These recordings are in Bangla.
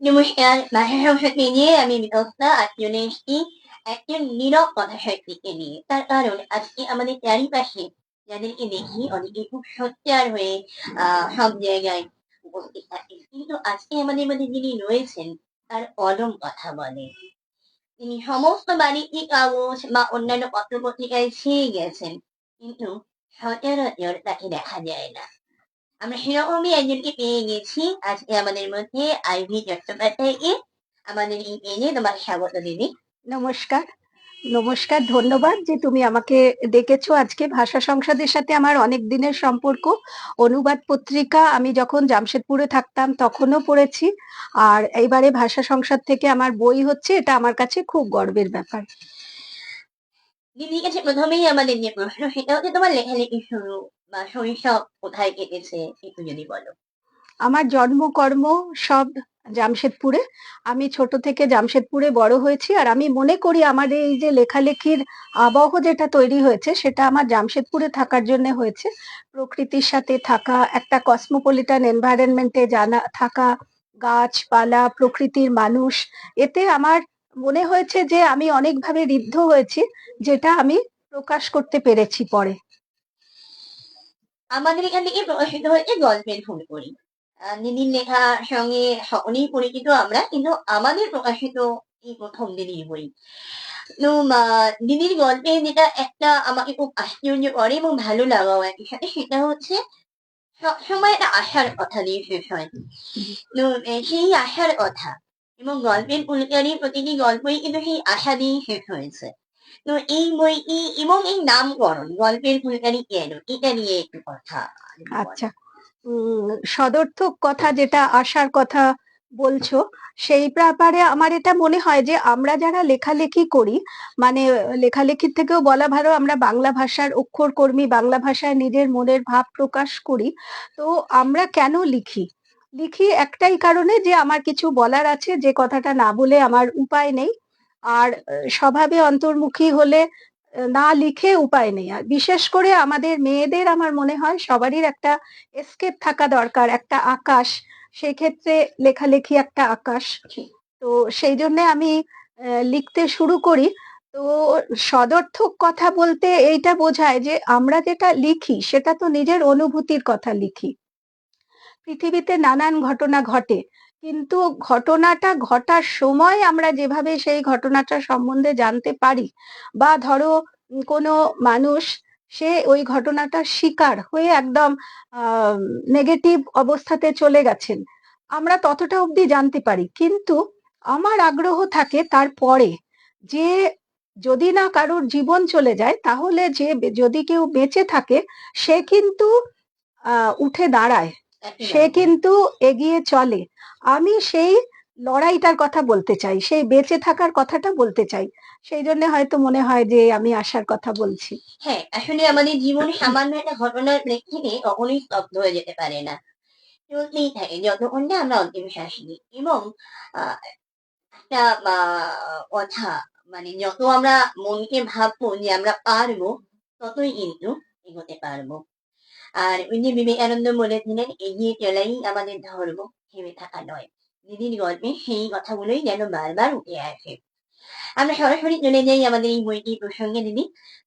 নমস্কার ভাষা সংস্কৃতি নিয়ে আমি বিতস্তা আজ চলে এসেছি একজন নীরব কথা সাহিত্যিককে নিয়ে তার কারণ আজকে আমাদের চারিপাশে যাদেরকে দেখি অনেকে খুব সোচ্চার হয়ে সব জায়গায় উপস্থিত থাকে কিন্তু আজকে আমাদের মধ্যে যিনি রয়েছেন তার অলম কথা বলে তিনি সমস্ত বাণিজ্যিক কাগজ বা অন্যান্য পত্রপত্রিকায় ছেয়ে গেছেন। কিন্তু সচরাচর তাকে দেখা যায় না। আমরা সেরকমই একজনকে পেয়ে গেছি আজকে আমাদের মধ্যে আইভি চট্টোপাধ্যায়কে আমাদের এই পেজে তোমার স্বাগত দিদি নমস্কার নমস্কার ধন্যবাদ যে তুমি আমাকে ডেকেছো আজকে ভাষা সংসদের সাথে আমার অনেক দিনের সম্পর্ক অনুবাদ পত্রিকা আমি যখন জামশেদপুরে থাকতাম তখনও পড়েছি আর এইবারে ভাষা সংসদ থেকে আমার বই হচ্ছে এটা আমার কাছে খুব গর্বের ব্যাপার দিদির কাছে প্রথমেই আমাদের যে প্রশ্ন সেটা হচ্ছে তোমার লেখালেখি শুরু বা শৈশব কোথায় কেটেছে একটু যদি বলো আমার জন্ম কর্ম সব জামশেদপুরে আমি ছোট থেকে জামশেদপুরে বড় হয়েছি আর আমি মনে করি আমার এই যে লেখালেখির আবহ যেটা তৈরি হয়েছে সেটা আমার জামশেদপুরে থাকার জন্য হয়েছে প্রকৃতির সাথে থাকা একটা কসমোপলিটান এনভায়রনমেন্টে জানা থাকা গাছপালা প্রকৃতির মানুষ এতে আমার মনে হয়েছে যে আমি অনেকভাবে ঋদ্ধ হয়েছি যেটা আমি প্রকাশ করতে পেরেছি পরে। আমাদের এখান থেকে প্রকাশিত হয়েছে গল্পের ফুল করি দিদির লেখার সঙ্গে সকলেই পরিচিত আমরা কিন্তু আমাদের প্রকাশিত এই প্রথম দিদির বই তো দিদির গল্পে যেটা একটা আমাকে খুব আশ্চর্য করে এবং ভালো লাগাও একই সাথে সেটা হচ্ছে সবসময় একটা আশার কথা দিয়ে শেষ হয়। তো সেই আশার কথা। এবং গল্পের ফুলকারি প্রতিটি গল্পই কিন্তু সেই আশা দিয়েই শেষ হয়েছে। তো এই বইটি এবং এই নামকরণ, গল্পের ফুলকারি কেন? এটা নিয়ে একটু কথা আচ্ছা। সদর্থক কথা যেটা, আশার কথা বলছো, সেই ব্যাপারে আমার এটা মনে হয় যে আমরা যারা লেখালেখি করি মানে লেখালেখির থেকেও বলা ভালো, আমরা বাংলা ভাষার অক্ষর কর্মী বাংলা ভাষায় নিজের মনের ভাব প্রকাশ করি, তো আমরা কেন লিখি? লিখি একটাই কারণে যে আমার কিছু বলার আছে, যে কথাটা না বলে আমার উপায় নেই। আর স্বভাবে অন্তর্মুখী হলে না লিখে উপায় নেই। আর বিশেষ করে আমাদের মেয়েদের আমার মনে হয় সবারই একটা এসকেপ থাকা দরকার, একটা আকাশ। সেক্ষেত্রে লেখালেখি একটা আকাশ। তো সেই জন্যে আমি লিখতে শুরু করি। তো সদর্থক কথা বলতে এইটা বোঝায় যে আমরা যেটা লিখি, সেটা তো নিজের অনুভূতির কথা লিখি। পৃথিবীতে নানান ঘটনা ঘটে। কিন্তু ঘটনাটা ঘটার সময় আমরা যেভাবে সেই ঘটনাটা সম্বন্ধে জানতে পারি বা ধরো কোনো মানুষ সে ওই ঘটনাটার শিকার হয়ে একদম নেগেটিভ অবস্থাতে চলে গেছেন। আমরা ততটা অবধি জানতে পারি। কিন্তু আমার আগ্রহ থাকে তারপরে যে যদি না কারোর জীবন চলে যায়, তাহলে যে যদি কেউ বেঁচে থাকে, সে কিন্তু উঠে দাঁড়ায়। সে কিন্তু এগিয়ে চলে। আমি সেই লড়াইটার কথা বলতে চাই সেই বেঁচে থাকার কথাটা বলতে চাই। সেই জন্য হয়তো মনে হয় যে আমি আসার কথা বলছি। হ্যাঁ আসলে আমাদের জীবনে সামান্য একটা ঘটনার প্রেক্ষিতে কখনোই স্তব্ধ হয়ে যেতে পারে না। চলতেই থাকে যতক্ষণ না আমরা অন্তিম শ্বাস নিই। এবং আহ, একটা কথা মানে যত আমরা মনকে ভাববো যে আমরা পারব ততই কিন্তু এগোতে পারব। আর ওই যে বিবেকানন্দ বলেছিলেন এগিয়ে চলাই আমাদের ধর্ম থেমে থাকা নয়। দিদির গল্পে সেই কথাগুলোই যেন বারবার উঠে আসে। আমরা সরাসরি চলে যাই আমাদের এই বইটি প্রসঙ্গে দিদি।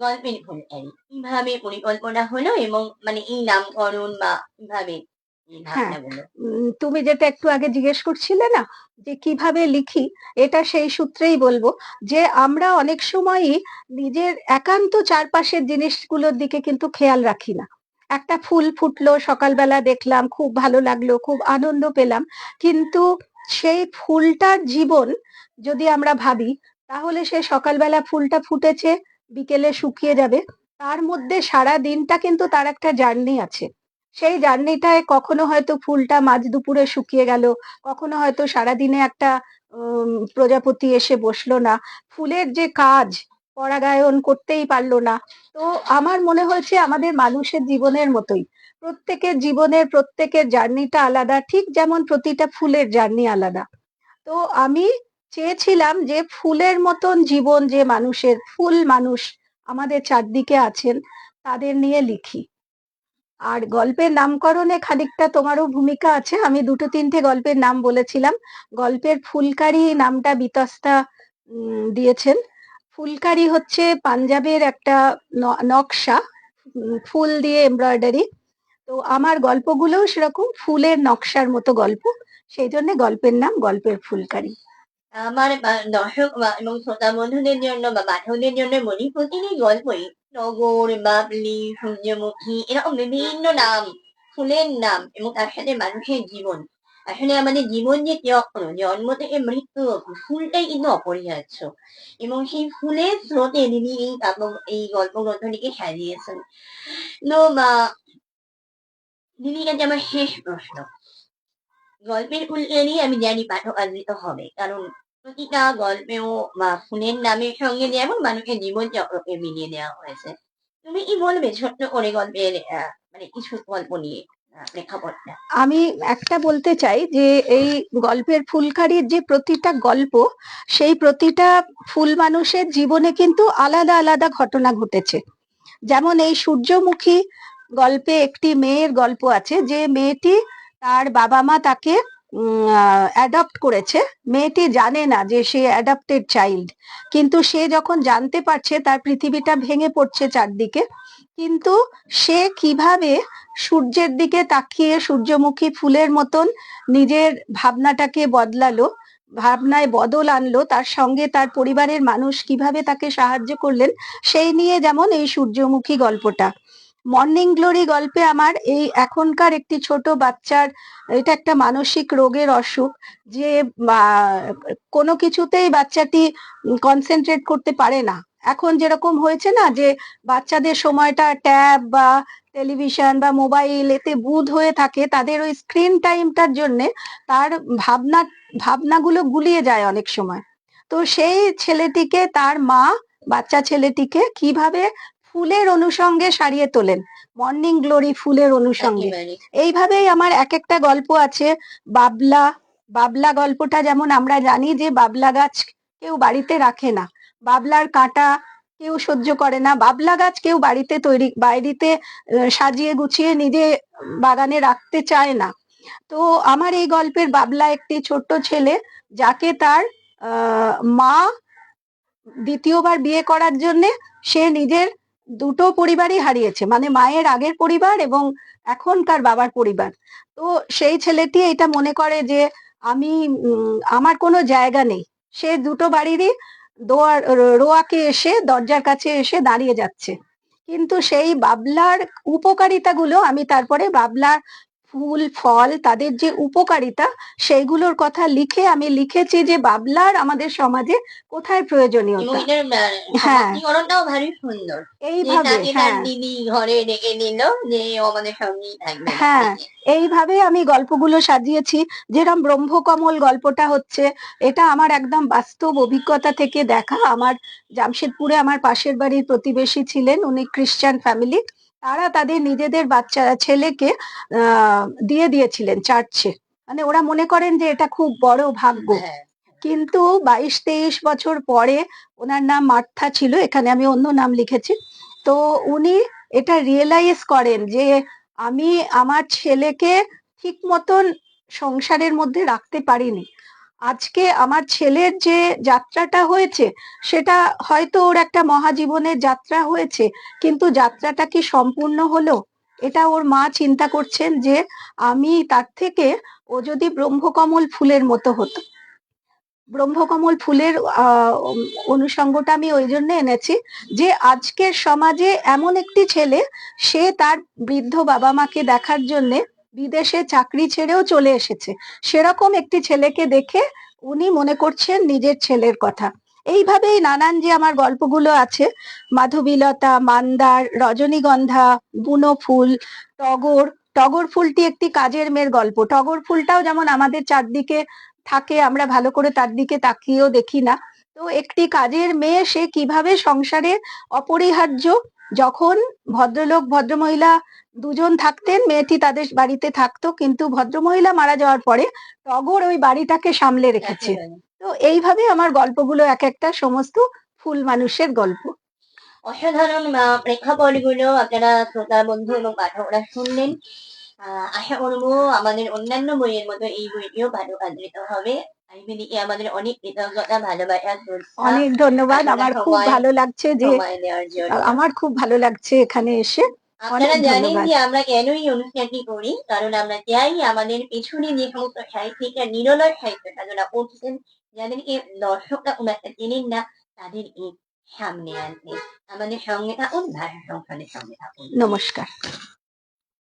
গল্পের ফুলকারি কীভাবে পরিকল্পনা হলো এবং মানে এই নামকরণ বা কীভাবে উম, তুমি যেটা একটু আগে জিজ্ঞেস করছিলে না যে কীভাবে লিখি এটা সেই সূত্রেই বলব যে আমরা অনেক সময়ই নিজের একান্ত চারপাশের জিনিসগুলোর দিকে কিন্তু খেয়াল রাখি না। একটা ফুল ফুটলো, সকালবেলা দেখলাম, খুব ভালো লাগল, খুব আনন্দ পেলাম। কিন্তু সেই ফুলটার জীবন যদি আমরা ভাবি, তাহলে সে সকালবেলা ফুলটা ফুটেছে, বিকেলে শুকিয়ে যাবে। তার মধ্যে সারা দিনটা কিন্তু তার একটা জার্নি আছে। সেই জার্নিটায় কখনো হয়তো ফুলটা মাঝ দুপুরে শুকিয়ে গেল, কখনো হয়তো সারাদিনে একটা প্রজাপতি এসে বসল না। ফুলের যে কাজ পরাগায়ন করতেই পারল না। তো আমার মনে হয়েছে আমাদের মানুষের জীবনের মতোই। প্রত্যেকের জীবনের, প্রত্যেকের জার্নিটা আলাদা, ঠিক যেমন প্রতিটা ফুলের জার্নি আলাদা। তো আমি চেয়েছিলাম যে ফুলের মতন জীবন যে মানুষের, ফুল মানুষ আমাদের চারদিকে আছেন, তাদের নিয়ে লিখি। আর গল্পের নামকরণে খানিকটা তোমারও ভূমিকা আছে। আমি দুটো তিনটে গল্পের নাম বলেছিলাম। গল্পের ফুলকারি নামটা বিতস্তা দিয়েছেন। ফুলকারি হচ্ছে পাঞ্জাবের একটা নকশা ফুল দিয়ে এমব্রয়ডারি তো আমার গল্পগুলোও সেরকম ফুলের নকশার মতো গল্প। সেই জন্য গল্পের নাম গল্পের ফুলকারি। আমার দর্শক এবং শ্রোতা বন্ধুদের জন্য বা পাঠকদের জন্য বলি, প্রতিটি গল্পই টগর বাবলি, সূর্যমুখী, এরকম বিভিন্ন নাম, ফুলের নাম এবং তার সাথে মানুষের জীবন। আসলে আমাদের জীবন যে চক্র জন্ম থেকে মৃত্যু ফুলটাই কিন্তু অপরিহার্য এবং সেই ফুলের স্রোতে দিদি এই এই গল্প গ্রন্থটিকে সাজিয়েছেন তো মা দিদির কাছে আমার শেষ প্রশ্ন গল্পের ফুলকে নিয়ে আমি জানি পাঠক আদৃত হবে কারণ প্রতিটা গল্পেও বা ফুলের নামের সঙ্গে যেমন মানুষের জীবন চক্রকে মিলিয়ে দেওয়া হয়েছে তুমি কি বলবে ছোট্ট করে গল্পের মানে কিছু গল্প নিয়ে আমি একটা বলতে চাই যে, এই গল্পের ফুলকারির যে প্রতিটা গল্প, সেই প্রতিটা ফুল মানুষের জীবনে কিন্তু আলাদা আলাদা ঘটনা ঘটেছে। যেমন এই সূর্যমুখী গল্পে একটি মেয়ের গল্প আছে, যে মেয়েটি তার বাবা মা তাকে অ্যাডপ্ট করেছে। মেয়েটি জানে না যে সে অ্যাডাপ্টেড চাইল্ড কিন্তু সে যখন জানতে পারছে, তার পৃথিবীটা ভেঙে পড়ছে চারদিকে। কিন্তু সে কীভাবে সূর্যের দিকে তাকিয়ে সূর্যমুখী ফুলের মতন নিজের ভাবনাটাকে বদলালো, ভাবনায় বদল আনলো, তার সঙ্গে তার পরিবারের মানুষ কীভাবে তাকে সাহায্য করলেন, সেই নিয়ে যেমন এই সূর্যমুখী গল্পটা। মর্নিং গ্লোরি গল্পে আমার এই এখনকার একটি ছোট বাচ্চার, এটা একটা মানসিক রোগের অসুখ, যে কোনো কিছুতেই বাচ্চাটি কনসেন্ট্রেট করতে পারে না। এখন যেরকম হয়েছে না, যে, বাচ্চাদের সময়টা ট্যাব বা টেলিভিশন বা মোবাইল এতে বুধ হয়ে থাকে, তাদের ওই স্ক্রিন টাইমটার জন্য তার ভাবনা, ভাবনাগুলো গুলিয়ে যায় অনেক সময়। তো সেই ছেলেটিকে, তার মা, বাচ্চা ছেলেটিকে কীভাবে ফুলের অনুষঙ্গে সারিয়ে তোলেন। মর্নিং গ্লোরি ফুলের অনুষঙ্গে এইভাবেই আমার এক একটা গল্প আছে। বাবলা বাবলা গল্পটা যেমন আমরা জানি যে বাবলা গাছ কেউ বাড়িতে রাখে না। বাবলার কাঁটা কেউ সহ্য করে না। বাবলা গাছ কেউ বাড়িতে তৈরি বাড়িতে সাজিয়ে গুছিয়ে নিজে বাগানে রাখতে চায় না। তো আমার এই গল্পের বাবলা একটি ছোট্ট ছেলে যাকে তার মা দ্বিতীয়বার বিয়ে করার জন্যে সে নিজের দুটো পরিবারই হারিয়েছে। মানে মায়ের আগের পরিবার এবং এখনকার বাবার পরিবার। তো সেই ছেলেটি এটা মনে করে যে, আমি আমার কোনো জায়গা নেই। সে দুটো বাড়িরই দোয়ার রোয়াকে এসে, দরজার কাছে এসে দাঁড়িয়ে যাচ্ছে। কিন্তু সেই বাবলার উপকারিতাগুলো আমি তারপরে বাবলার ফুল ফল তাদের যে উপকারিতা সেইগুলোর কথা লিখে আমি লিখেছি যে বাবলার আমাদের সমাজে কোথায় এবং প্রয়োজনীয়তা হ্যাঁ। ভারী সুন্দর। এইভাবে তার হ্যাঁ। দিদি ঘরে ডেকে নিল যে আমাদের সঙ্গেই থাকবে। হ্যাঁ। এইভাবে আমি গল্পগুলো সাজিয়েছি। যেরকম ব্রহ্মকমল গল্পটা হচ্ছে এটা আমার একদম বাস্তব অভিজ্ঞতা থেকে দেখা। আমার জামশেদপুরে আমার পাশের বাড়ির প্রতিবেশী ছিলেন উনি খ্রিস্টান ফ্যামিলি। তারা তাদের নিজেদের বাচ্চা ছেলেকে দিয়ে দিয়েছিলেন চার্চে। মানে ওরা মনে করেন যে এটা খুব বড় ভাগ্য। হ্যাঁ কিন্তু বাইশ তেইশ বছর পরে ওনার নাম মার্থা ছিল এখানে আমি অন্য নাম লিখেছি। তো উনি এটা রিয়েলাইজ করেন যে আমি আমার ছেলেকে ঠিক মতন সংসারের মধ্যে রাখতে পারিনি। আজকে আমার ছেলের যে যাত্রাটা হয়েছে, সেটা হয়তো ওর একটা মহাজীবনের যাত্রা হয়েছে, কিন্তু যাত্রাটা কি সম্পূর্ণ হলো? এটা ওর মা চিন্তা করছেন যে আমি তার থেকে, ও যদি ব্রহ্মকমল ফুলের মতো হতো। ব্রহ্মকমল ফুলের অনুষঙ্গটা আমি ওই জন্য এনেছি যে আজকের সমাজে এমন একটি ছেলে, সে তার বৃদ্ধ বাবা মাকে দেখার জন্য বিদেশে চাকরি ছেড়েও চলে এসেছে। সেরকম একটি ছেলেকে দেখে উনি মনে করছেন নিজের ছেলের কথা। এইভাবেই নানান যে আমার গল্পগুলো আছে, মাধবীলতা, মান্দার, রজনীগন্ধা, বুনো ফুল, টগর টগর ফুলটি একটি কাজের মেয়ের গল্প। টগর ফুলটাও যেমন আমাদের চারদিকে থাকে, আমরা ভালো করে তার দিকে তাকিয়েও দেখি না। তো একটি কাজের মেয়ে সে কীভাবে সংসারে অপরিহার্য, যখন ভদ্রলোক, ভদ্রমহিলা দুজন থাকতেন মেয়েটি তাদের বাড়িতে থাকতো কিন্তু ভদ্রমহিলা মারা যাওয়ার পরে টগর ওই বাড়িটাকে সামলে রেখেছে। তো এইভাবে আমার গল্পগুলো এক একটা সমস্ত ফুল মানুষের গল্প। অসাধারণ প্রেক্ষাপটগুলো আপনারা শ্রোতা বন্ধু এবং পাঠকরা শুনলেন। আহ, আশা করব আমাদের অন্যান্য বইয়ের মতো এই বইটিও ভালো আদৃত হবে আইবিদিকে আমাদের অনেক কৃতজ্ঞতা ভালোবাসা অনেক ধন্যবাদ। আমার খুব ভালো লাগছে যে আমার খুব ভালো লাগছে এখানে এসে। আপনারা জানেন যে আমরা কেন এই অনুষ্ঠানটি করি? কারণ আমরা চাই আমাদের পেছনে যে সমস্ত সাহিত্যিকরা নিরলয় সাহিত্য সাধনা করছেন যাদেরকে দর্শকরা খুব একটা চেনেন না তাদের এই সামনে আনতে আমাদের সঙ্গে থাকুন ভাষা সংসদের সঙ্গে থাকুন। নমস্কার।